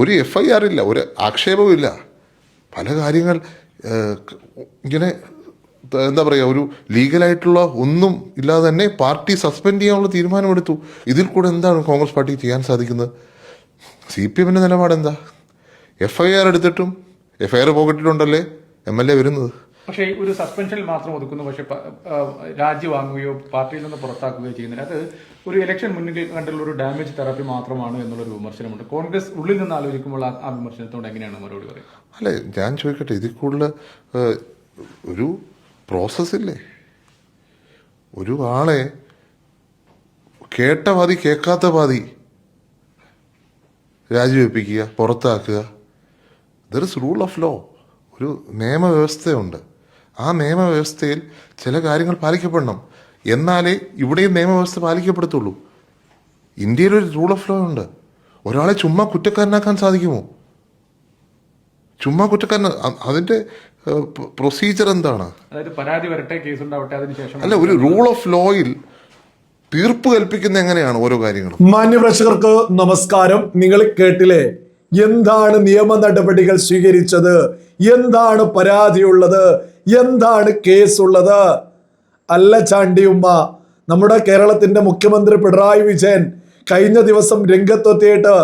ഒരു F I R ഇല്ല ഒരു ആക്ഷേപവും ഇല്ല. പല കാര്യങ്ങൾ ഇങ്ങനെ എന്താ പറയുക ഒരു ലീഗലായിട്ടുള്ള ഒന്നും ഇല്ലാതെ തന്നെ പാർട്ടി സസ്പെൻഡ് ചെയ്യാനുള്ള തീരുമാനമെടുത്തു. ഇതിൽ കൂടെ എന്താണ് കോൺഗ്രസ് പാർട്ടിക്ക് ചെയ്യാൻ സാധിക്കുന്നത്? സി പി എമ്മിന്റെ നിലപാട് എന്താ എഫ് ഐ ആർ എടുത്തിട്ടും എഫ് ഐ ആർ പോക്കറ്റിലുണ്ടല്ലേ എം എൽ എ വരുന്നത്. പക്ഷേ ഒരു സസ്പെൻഷനിൽ മാത്രം ഒതുക്കുന്നു. പക്ഷേ രാജി വാങ്ങുകയോ പാർട്ടിയിൽ നിന്ന് പുറത്താക്കുകയോ ചെയ്യുന്നില്ല. അത് ഒരു ഇലക്ഷൻ മുന്നിൽ കണ്ടുള്ള ഒരു ഡാമേജ് തെറാപ്പി മാത്രമാണ് എന്നുള്ളൊരു വിമർശനമുണ്ട്. കോൺഗ്രസ് ഉള്ളിൽ നിന്ന് ആലോചിക്കുമ്പോൾ ആ- വിമർശനത്തോട് എങ്ങനെയാണ് മറുപടി പറയുന്നത് അല്ലെ ഞാൻ ചോദിക്കട്ടെ ഇതിൽ കൂടുതൽ ഒരു പ്രോസസ്സില്ലേ ഒരു ആളെ കേട്ട പാതി കേൾക്കാത്ത പാതി രാജിവെപ്പിക്കുക പുറത്താക്കുക. There is rule of law ഒരു നിയമവ്യവസ്ഥയുണ്ട്. ആ നിയമവ്യവസ്ഥയിൽ ചില കാര്യങ്ങൾ പാലിക്കപ്പെടണം. എന്നാലേ ഇവിടെയും നിയമവ്യവസ്ഥ പാലിക്കപ്പെടത്തുള്ളൂ. ഇന്ത്യയിൽ ഒരു റൂൾ ഓഫ് ലോ ഉണ്ട്. ഒരാളെ ചുമ്മാ കുറ്റക്കാരനാക്കാൻ സാധിക്കുമോ? ചുമ്മാ കുറ്റക്കാരൻ അതിന്റെ പ്രൊസീജിയർ എന്താണ്? അതായത് പരാതി വരട്ടെ കേസ് ഉണ്ടാവട്ടെ അതിനുശേഷം അല്ല ഒരു റൂൾ ഓഫ് ലോയിൽ തീർപ്പ് കൽപ്പിക്കുന്ന എങ്ങനെയാണ് ഓരോ കാര്യങ്ങളും? മാന്യപ്രേക്ഷകർക്ക് നമസ്കാരം. നിങ്ങൾ കേട്ടില്ലേ? എന്താണ് നിയമ നടപടികൾ സ്വീകരിച്ചത്? എന്താണ് പരാതിയുള്ളത്? എന്താണ് കേസുള്ളത്? അല്ല ചാണ്ടിയുമ്മ നമ്മുടെ കേരളത്തിന്റെ മുഖ്യമന്ത്രി പിണറായി വിജയൻ കഴിഞ്ഞ ദിവസം രംഗത്തെത്തിയിട്ട്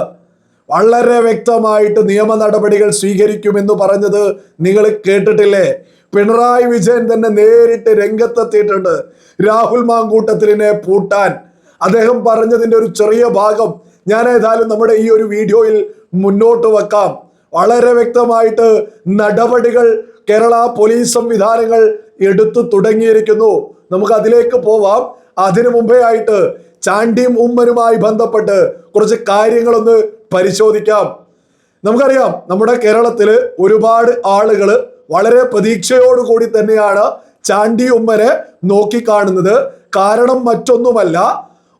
വളരെ വ്യക്തമായിട്ട് നിയമ നടപടികൾ സ്വീകരിക്കുമെന്ന് പറഞ്ഞത് നിങ്ങൾ കേട്ടിട്ടില്ലേ? പിണറായി വിജയൻ തന്നെ നേരിട്ട് രംഗത്തെത്തിയിട്ടുണ്ട്. രാഹുൽ മാങ്കൂട്ടത്തിലിനെ പൂട്ടാൻ. അദ്ദേഹം പറഞ്ഞതിന്റെ ഒരു ചെറിയ ഭാഗം ഞാൻ ഏതായാലും നമ്മുടെ ഈ ഒരു വീഡിയോയിൽ മുന്നോട്ട് വെക്കാം. വളരെ വ്യക്തമായിട്ട് നടപടികൾ കേരള പോലീസ് സംവിധാനങ്ങൾ എടുത്തു തുടങ്ങിയിരിക്കുന്നു. നമുക്ക് അതിലേക്ക് പോവാം. അതിനു മുമ്പേ ആയിട്ട് ചാണ്ടിയും ഉമ്മനുമായി ബന്ധപ്പെട്ട് കുറച്ച് കാര്യങ്ങളൊന്ന് പരിശോധിക്കാം. നമുക്കറിയാം നമ്മുടെ കേരളത്തിൽ ഒരുപാട് ആളുകൾ വളരെ പ്രതീക്ഷയോടുകൂടി തന്നെയാണ് ചാണ്ടി ഉമ്മനെ നോക്കിക്കാണുന്നത്. കാരണം മറ്റൊന്നുമല്ല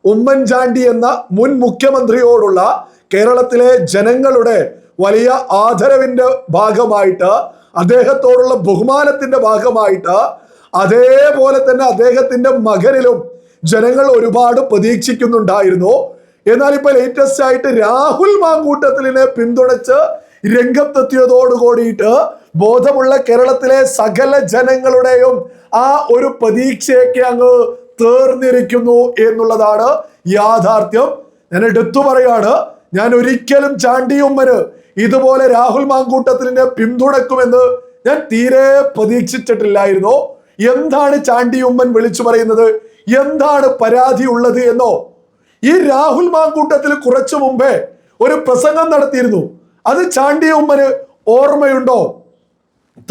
ഉമ്മൻചാണ്ടി എന്ന മുൻ മുഖ്യമന്ത്രിയോടുള്ള കേരളത്തിലെ ജനങ്ങളുടെ വലിയ ആദരവിന്റെ ഭാഗമായിട്ട് അദ്ദേഹത്തോടുള്ള ബഹുമാനത്തിന്റെ ഭാഗമായിട്ട് അതേപോലെ തന്നെ അദ്ദേഹത്തിന്റെ മകനിലും ജനങ്ങൾ ഒരുപാട് പ്രതീക്ഷിക്കുന്നുണ്ടായിരുന്നു. എന്നാൽ ഇപ്പൊ ലേറ്റസ്റ്റ് ആയിട്ട് രാഹുൽ മാങ്കൂട്ടത്തിലിനെ പിന്തുണച്ച് രംഗത്തെത്തിയതോട് കൂടിയിട്ട് ബോധമുള്ള കേരളത്തിലെ സകല ജനങ്ങളുടെയും ആ ഒരു പ്രതീക്ഷയൊക്കെ അങ്ങ് തീർന്നിരിക്കുന്നു എന്നുള്ളതാണ് യാഥാർത്ഥ്യം. ഞാൻ എടുത്തു പറയാണ് ഞാൻ ഒരിക്കലും ചാണ്ടിയുമ്മന് ഇതുപോലെ രാഹുൽ മാങ്കൂട്ടത്തിനെ പിന്തുണക്കുമെന്ന് ഞാൻ തീരെ പ്രതീക്ഷിച്ചിട്ടില്ലായിരുന്നു. എന്താണ് ചാണ്ടിയുമ്മൻ വിളിച്ചു പറയുന്നത്? എന്താണ് പരാതി ഉള്ളത് എന്നോ? ഈ രാഹുൽ മാങ്കൂട്ടത്തിൽ കുറച്ചു മുമ്പേ ഒരു പ്രസംഗം നടത്തിയിരുന്നു. അത് ചാണ്ടിയുമ്മന് ഓർമ്മയുണ്ടോ?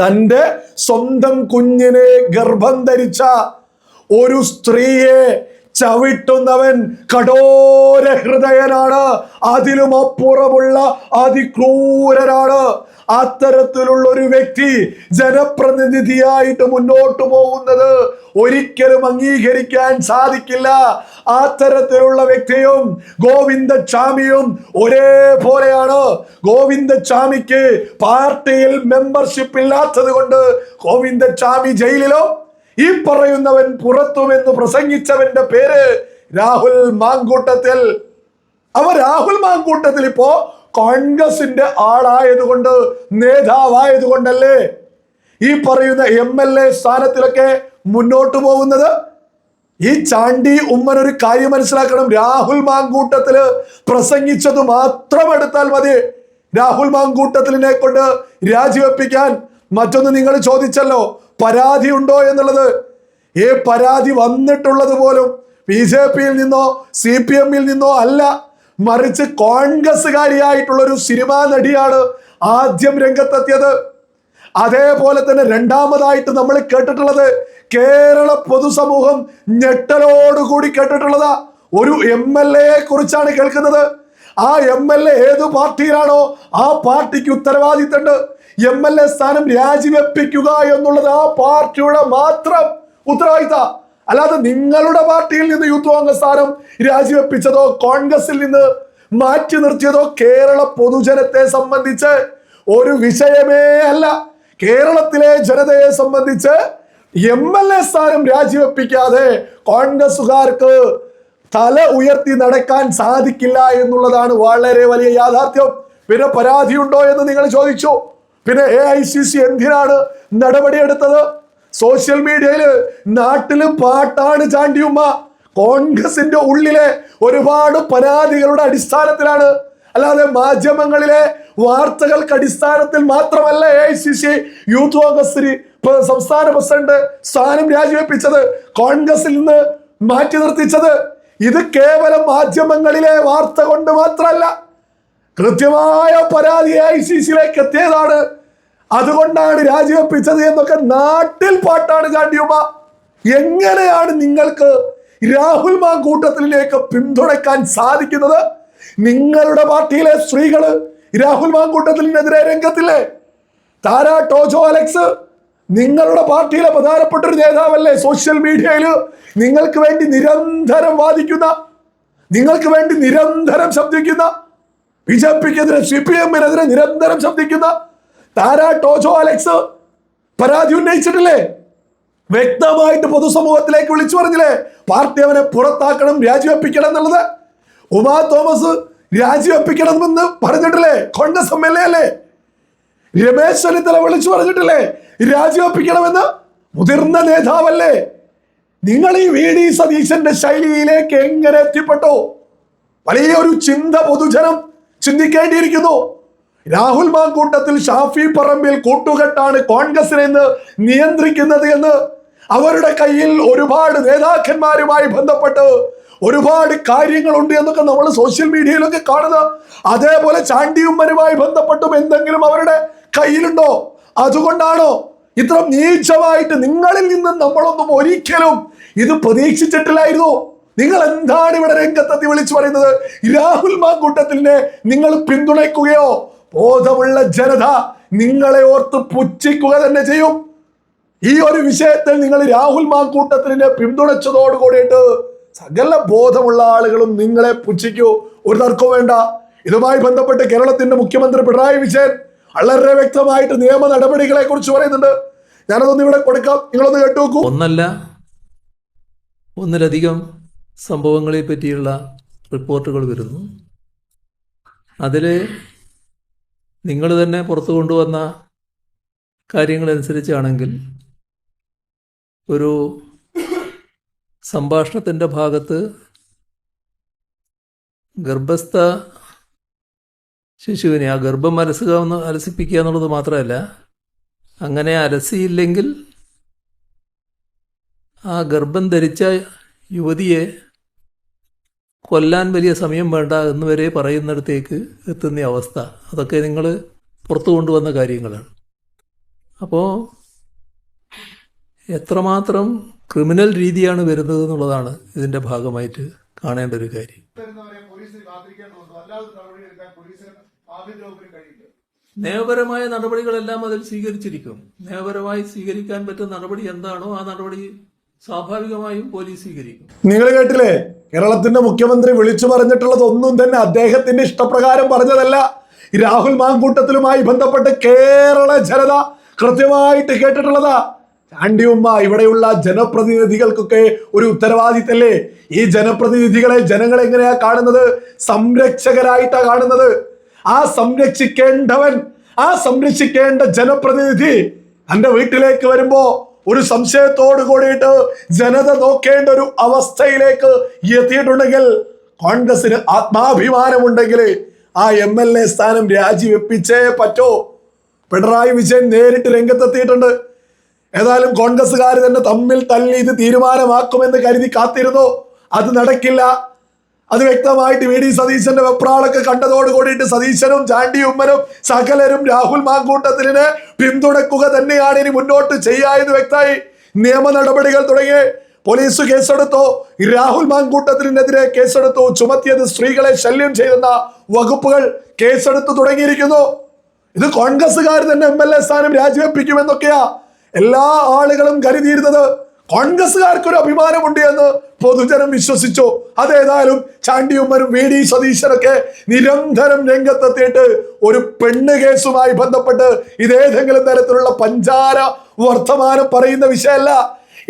തന്റെ സ്വന്തം കുഞ്ഞിനെ ഗർഭം ധരിച്ച ഒരു സ്ത്രീയെ ചവിട്ടുന്നവൻ കഠോര ഹൃദയനാണ്. അതിലും അപ്പുറമുള്ള അതിക്രൂരനാണ്. അത്തരത്തിലുള്ള ഒരു വ്യക്തി ജനപ്രതിനിധിയായിട്ട് മുന്നോട്ട് പോകുന്നത് ഒരിക്കലും അംഗീകരിക്കാൻ സാധിക്കില്ല. അത്തരത്തിലുള്ള വ്യക്തിയും ഗോവിന്ദ ഗോവിന്ദചാമിയും ഒരേപോലെയാണ്. ഗോവിന്ദചാമിക്ക് പാർട്ടിയിൽ മെമ്പർഷിപ്പ് ഇല്ലാത്തത് കൊണ്ട് ഗോവിന്ദചാമി ജയിലിലോ ഈ പറയുന്നവൻ പുറത്തുമെന്ന് പ്രസംഗിച്ചവന്റെ പേര് രാഹുൽ മാങ്കൂട്ടത്തിൽ. അവ രാഹുൽ മാങ്കൂട്ടത്തിൽ ഇപ്പോ കോൺഗ്രസിന്റെ ആളായതുകൊണ്ട് നേതാവായതുകൊണ്ടല്ലേ ഈ പറയുന്ന എം എൽ എ സ്ഥാനത്തിലൊക്കെ മുന്നോട്ട് പോകുന്നത്? ഈ ചാണ്ടി ഉമ്മൻ ഒരു കാര്യം മനസ്സിലാക്കണം. രാഹുൽ മാങ്കൂട്ടത്തിൽ പ്രസംഗിച്ചത് മാത്രം എടുത്താൽ മതി. രാഹുൽ മാങ്കൂട്ടത്തിലിനെ കൊണ്ട് രാജിവെപ്പിക്കാൻ മറ്റൊന്ന് നിങ്ങൾ ചോദിച്ചല്ലോ. പരാതി ഉണ്ടോ എന്നുള്ളത്? ഏ പരാതി വന്നിട്ടുള്ളത് പോലും ബി ജെ പിയിൽ നിന്നോ സി പി എമ്മിൽ നിന്നോ അല്ല. മറിച്ച് കോൺഗ്രസ്സുകാരിയായിട്ടുള്ള ഒരു സിനിമാ നടിയാണ് ആദ്യം രംഗത്തെത്തിയത്. അതേപോലെ തന്നെ രണ്ടാമതായിട്ട് നമ്മൾ കേട്ടിട്ടുള്ളത് കേരള പൊതുസമൂഹം ഞെട്ടലോടുകൂടി കേട്ടിട്ടുള്ളതാ. ഒരു എം എൽ എയെ കുറിച്ചാണ് കേൾക്കുന്നത്. ആ എം എൽ എ ഏത് പാർട്ടിയിലാണോ ആ പാർട്ടിക്ക് ഉത്തരവാദിത്തമുണ്ട്. എം എൽ എ സ്ഥാനം രാജിവെപ്പിക്കുക എന്നുള്ളത് ആ പാർട്ടിയുടെ മാത്രം ഉത്തരവാദിത്ത. അല്ലാതെ നിങ്ങളുടെ പാർട്ടിയിൽ നിന്ന് യൂത്ത് കോൺഗ്രസ് സ്ഥാനം രാജിവെപ്പിച്ചതോ കോൺഗ്രസിൽ നിന്ന് മാറ്റി നിർത്തിയതോ കേരള പൊതുജനത്തെ സംബന്ധിച്ച് ഒരു വിഷയമേ അല്ല. കേരളത്തിലെ ജനതയെ സംബന്ധിച്ച് എം എൽ എ സ്ഥാനം രാജിവെപ്പിക്കാതെ കോൺഗ്രസുകാർക്ക് തല ഉയർത്തി നടക്കാൻ സാധിക്കില്ല എന്നുള്ളതാണ് വളരെ വലിയ യാഥാർത്ഥ്യം. പിന്നെ പരാതിയുണ്ടോ എന്ന് നിങ്ങൾ ചോദിച്ചു? പിന്നെ എ ഐ സി സി എന്തിനാണ് നടപടിയെടുത്തത്? സോഷ്യൽ മീഡിയയിൽ നാട്ടിൽ പാട്ടാണ് ചാണ്ടിയുമ്മ. കോൺഗ്രസിന്റെ ഉള്ളിലെ ഒരുപാട് പരാതികളുടെ അടിസ്ഥാനത്തിലാണ്. അല്ലാതെ മാധ്യമങ്ങളിലെ വാർത്തകൾക്ക് അടിസ്ഥാനത്തിൽ മാത്രമല്ല A I C C youth Congress സംസ്ഥാന പ്രസിഡന്റ് സ്ഥാനം രാജിവെപ്പിച്ചത് കോൺഗ്രസിൽ നിന്ന് മാറ്റി നിർത്തിച്ചത്. ഇത് കേവലം മാധ്യമങ്ങളിലെ വാർത്ത കൊണ്ട് മാത്രമല്ല കൃത്യമായ പരാതി ഐ സി സിയിലേക്ക് എത്തിയതാണ്. അതുകൊണ്ടാണ് രാജിവെപ്പിച്ചത് എന്നൊക്കെ നാട്ടിൽ പാട്ടാണ് ചാണ്ടിയുമ്മ എങ്ങനെയാണ് നിങ്ങൾക്ക് രാഹുൽ മാ കൂട്ടത്തിലേക്ക് പിന്തുണയ്ക്കാൻ സാധിക്കുന്നത്? നിങ്ങളുടെ പാർട്ടിയിലെ സ്ത്രീകൾ രാഹുൽ മാ കൂട്ടത്തിലിനെതിരെ രംഗത്തില്ലേ? താരാ ടോജോ അലക്സ് നിങ്ങളുടെ പാർട്ടിയിലെ പ്രധാനപ്പെട്ട ഒരു നേതാവല്ലേ സോഷ്യൽ മീഡിയയിൽ? നിങ്ങൾക്ക് വേണ്ടി നിരന്തരം വാദിക്കുന്ന നിങ്ങൾക്ക് വേണ്ടി നിരന്തരം ശബ്ദിക്കുന്ന ബി ജെ പിക്കെതിരെ സി പി എമ്മിനെതിരെ നിരന്തരം ശബ്ദിക്കുന്ന താര ടോജോ അലക്സ്. പരാതി ഉന്നയിച്ചിട്ടില്ലേ? വ്യക്തമായിട്ട് പൊതുസമൂഹത്തിലേക്ക് വിളിച്ചു പറഞ്ഞില്ലേ? പാർട്ടി അവനെ പുറത്താക്കണം രാജിവെപ്പിക്കണം എന്നുള്ളത്. ഉമാ തോമസ് രാജിവെപ്പിക്കണമെന്ന് പറഞ്ഞിട്ടില്ലേ? കോൺഗ്രസ് എം എൽ എ അല്ലേ? രമേശ് ചെന്നിത്തല വിളിച്ചു പറഞ്ഞിട്ടില്ലേ? രാജിവെപ്പിക്കണമെന്ന്. മുതിർന്ന നേതാവല്ലേ? നിങ്ങൾ ഈ വി ഡി സതീശന്റെ ശൈലിയിലേക്ക് എങ്ങനെ എത്തിപ്പെട്ടു? വലിയൊരു ചിന്ത പൊതുജനം ചിന്തിക്കേണ്ടിയിരിക്കുന്നു. രാഹുൽ മാങ്കൂട്ടത്തിൽ ഷാഫി പറമ്പിൽ കൂട്ടുകെട്ടാണ് കോൺഗ്രസിനെ ഇന്ന് നിയന്ത്രിക്കുന്നത് എന്ന് അവരുടെ കയ്യിൽ ഒരുപാട് നേതാക്കന്മാരുമായി ബന്ധപ്പെട്ട് ഒരുപാട് കാര്യങ്ങളുണ്ട് എന്നൊക്കെ നമ്മൾ സോഷ്യൽ മീഡിയയിലൊക്കെ കാണുന്ന അതേപോലെ ചാണ്ടിയുമ്മനുമായി ബന്ധപ്പെട്ടും എന്തെങ്കിലും അവരുടെ കയ്യിലുണ്ടോ? അതുകൊണ്ടാണോ ഇത്ര നീച്ചമായിട്ട് നിങ്ങളിൽ നിന്നും നമ്മളൊന്നും ഒരിക്കലും ഇത് പ്രതീക്ഷിച്ചിട്ടില്ലായിരുന്നു? നിങ്ങൾ എന്താണ് ഇവിടെ രംഗത്തെത്തി വിളിച്ചു പറയുന്നത്? രാഹുൽ മാങ്കൂട്ടത്തിനെ നിങ്ങൾ പിന്തുണയ്ക്കുകയോ ബോധമുള്ള ജനത നിങ്ങളെ ഓർത്ത് പുച്ഛിക്കുക തന്നെ ചെയ്യും. ഈ ഒരു വിഷയത്തിൽ നിങ്ങൾ രാഹുൽ മാങ്കൂട്ടത്തിനെ പിന്തുണച്ചതോട് കൂടിയിട്ട് സകല ബോധമുള്ള ആളുകളും നിങ്ങളെ പുച്ഛിക്കൂ. ഒരു തർക്കവും വേണ്ട. ഇതുമായി ബന്ധപ്പെട്ട് കേരളത്തിന്റെ മുഖ്യമന്ത്രി പിണറായി വിജയൻ വളരെ വ്യക്തമായിട്ട് നിയമ നടപടികളെ കുറിച്ച് പറയുന്നുണ്ട്. ഞാനതൊന്ന് ഇവിടെ കൊടുക്കാം. നിങ്ങളൊന്ന് കേട്ടു നോക്കൂ ഒന്നല്ല ഒന്നിലധികം സംഭവങ്ങളെ പറ്റിയുള്ള റിപ്പോർട്ടുകൾ വരുന്നു. അതിൽ നിങ്ങൾ തന്നെ പുറത്തു കൊണ്ടുവന്ന കാര്യങ്ങളനുസരിച്ചാണെങ്കിൽ ഒരു സംഭാഷണത്തിന്റെ ഭാഗത്ത് ഗർഭസ്ഥ ശിശുവിനെ ആ ഗർഭം അലസുക എന്ന് അലസിപ്പിക്കുക എന്നുള്ളത് മാത്രമല്ല അങ്ങനെ അലസിയില്ലെങ്കിൽ ആ ഗർഭം ധരിച്ച യുവതിയെ കൊല്ലാൻ വലിയ സമയം വേണ്ട എന്ന് വരെ പറയുന്നിടത്തേക്ക് എത്തുന്ന അവസ്ഥ. അതൊക്കെ നിങ്ങൾ പുറത്തു കൊണ്ടുവന്ന കാര്യങ്ങളാണ്. അപ്പോൾ എത്രമാത്രം ക്രിമിനൽ രീതിയാണ് വരുന്നത് എന്നുള്ളതാണ് ഇതിന്റെ ഭാഗമായിട്ട് കാണേണ്ട ഒരു കാര്യം. നിയമപരമായ നടപടികളെല്ലാം അതിൽ സ്വീകരിച്ചിരിക്കും. നിയമപരമായി സ്വീകരിക്കാൻ പറ്റുന്ന നടപടി എന്താണോ ആ നടപടി സ്വാഭാവികമായും പോലീസ് സ്വീകരിക്കും. നിങ്ങൾ കേട്ടില്ലേ? കേരളത്തിന്റെ മുഖ്യമന്ത്രി വിളിച്ചു പറഞ്ഞിട്ടുള്ളത് ഒന്നും തന്നെ അദ്ദേഹത്തിന്റെ ഇഷ്ടപ്രകാരം പറഞ്ഞതല്ല. രാഹുൽ മാങ്കൂട്ടത്തിലുമായി ബന്ധപ്പെട്ട് കേരള ജനത കൃത്യമായിട്ട് കേട്ടിട്ടുള്ളതാ. ചാണ്ടിയുമ്മ ഇവിടെയുള്ള ജനപ്രതിനിധികൾക്കൊക്കെ ഒരു ഉത്തരവാദിത്തല്ലേ? ഈ ജനപ്രതിനിധികളെ ജനങ്ങൾ എങ്ങനെയാ കാണുന്നത്? സംരക്ഷകരായിട്ടാ കാണുന്നത്. ആ സംരക്ഷിക്കേണ്ടവൻ ആ സംരക്ഷിക്കേണ്ട ജനപ്രതിനിധി തന്റെ വീട്ടിലേക്ക് വരുമ്പോ ഒരു സംശയത്തോട് കൂടിയിട്ട് ജനത നോക്കേണ്ട ഒരു അവസ്ഥയിലേക്ക് എത്തിയിട്ടുണ്ടെങ്കിൽ കോൺഗ്രസിന് ആത്മാഭിമാനമുണ്ടെങ്കിൽ ആ എം എൽ എ സ്ഥാനം രാജിവെപ്പിച്ചേ പറ്റോ. പിണറായി വിജയൻ നേരിട്ട് രംഗത്തെത്തിയിട്ടുണ്ട്. ഏതായാലും കോൺഗ്രസ്സുകാർ തന്നെ തമ്മിൽ തല്ലി ഇത് തീരുമാനമാക്കുമെന്ന് കരുതി കാത്തിരുന്നു. അത് നടക്കില്ല. അത് വ്യക്തമായിട്ട് വി ഡി സതീശന്റെ വെപ്രാളൊക്കെ കണ്ടതോട് കൂടിയിട്ട് സതീശനും ചാണ്ടി ഉമ്മനും സകലരും രാഹുൽ മാങ്കൂട്ടത്തിനെ പിന്തുണക്കുക തന്നെയാണ് ഇനി മുന്നോട്ട് ചെയ്യാമെന്ന് വ്യക്തമായി നിയമ നടപടികൾ തുടങ്ങി. പോലീസ് കേസെടുത്തു. രാഹുൽ മാങ്കൂട്ടത്തിനെതിരെ കേസെടുത്തു. ചുമത്തിയത് സ്ത്രീകളെ ശല്യം ചെയ്യുന്ന വകുപ്പുകൾ കേസെടുത്തു തുടങ്ങിയിരിക്കുന്നു. ഇത് കോൺഗ്രസ്സുകാർ തന്നെ എം എൽ എ സ്ഥാനം രാജിവെപ്പിക്കുമെന്നൊക്കെയാ എല്ലാ ആളുകളും കരുതിയിരുന്നത്. കോൺഗ്രസ്സുകാർക്ക് ഒരു അഭിമാനമുണ്ട് എന്ന് പൊതുജനം വിശ്വസിച്ചു. അതേതായാലും ചാണ്ടിയുമ്മനും വി ഡി സതീശനൊക്കെ നിരന്തരം രംഗത്തെത്തിയിട്ട് ഒരു പെണ്ണ് കേസുമായി ബന്ധപ്പെട്ട് ഇതേതെങ്കിലും തരത്തിലുള്ള പഞ്ചാര വർത്തമാനം പറയുന്ന വിഷയമല്ല.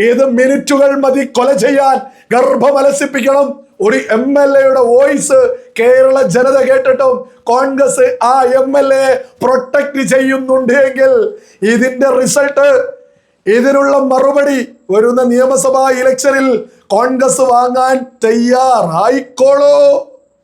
ഏത് മിനിറ്റുകൾ മതി കൊല ചെയ്യാൻ ഗർഭമലസിപ്പിക്കണം. ഒരു എം എൽ എയുടെ വോയിസ് കേരള ജനത കേട്ടിട്ടും കോൺഗ്രസ് ആ എം എൽ എ പ്രൊട്ടക്ട് ചെയ്യുന്നുണ്ട് എങ്കിൽ ഇതിന്റെ റിസൾട്ട് ഇതിനുള്ള മറുപടി വരുന്ന നിയമസഭാ ഇലക്ഷനിൽ കോൺഗ്രസ് വാങ്ങാൻ തയ്യാറായിക്കോളൂ.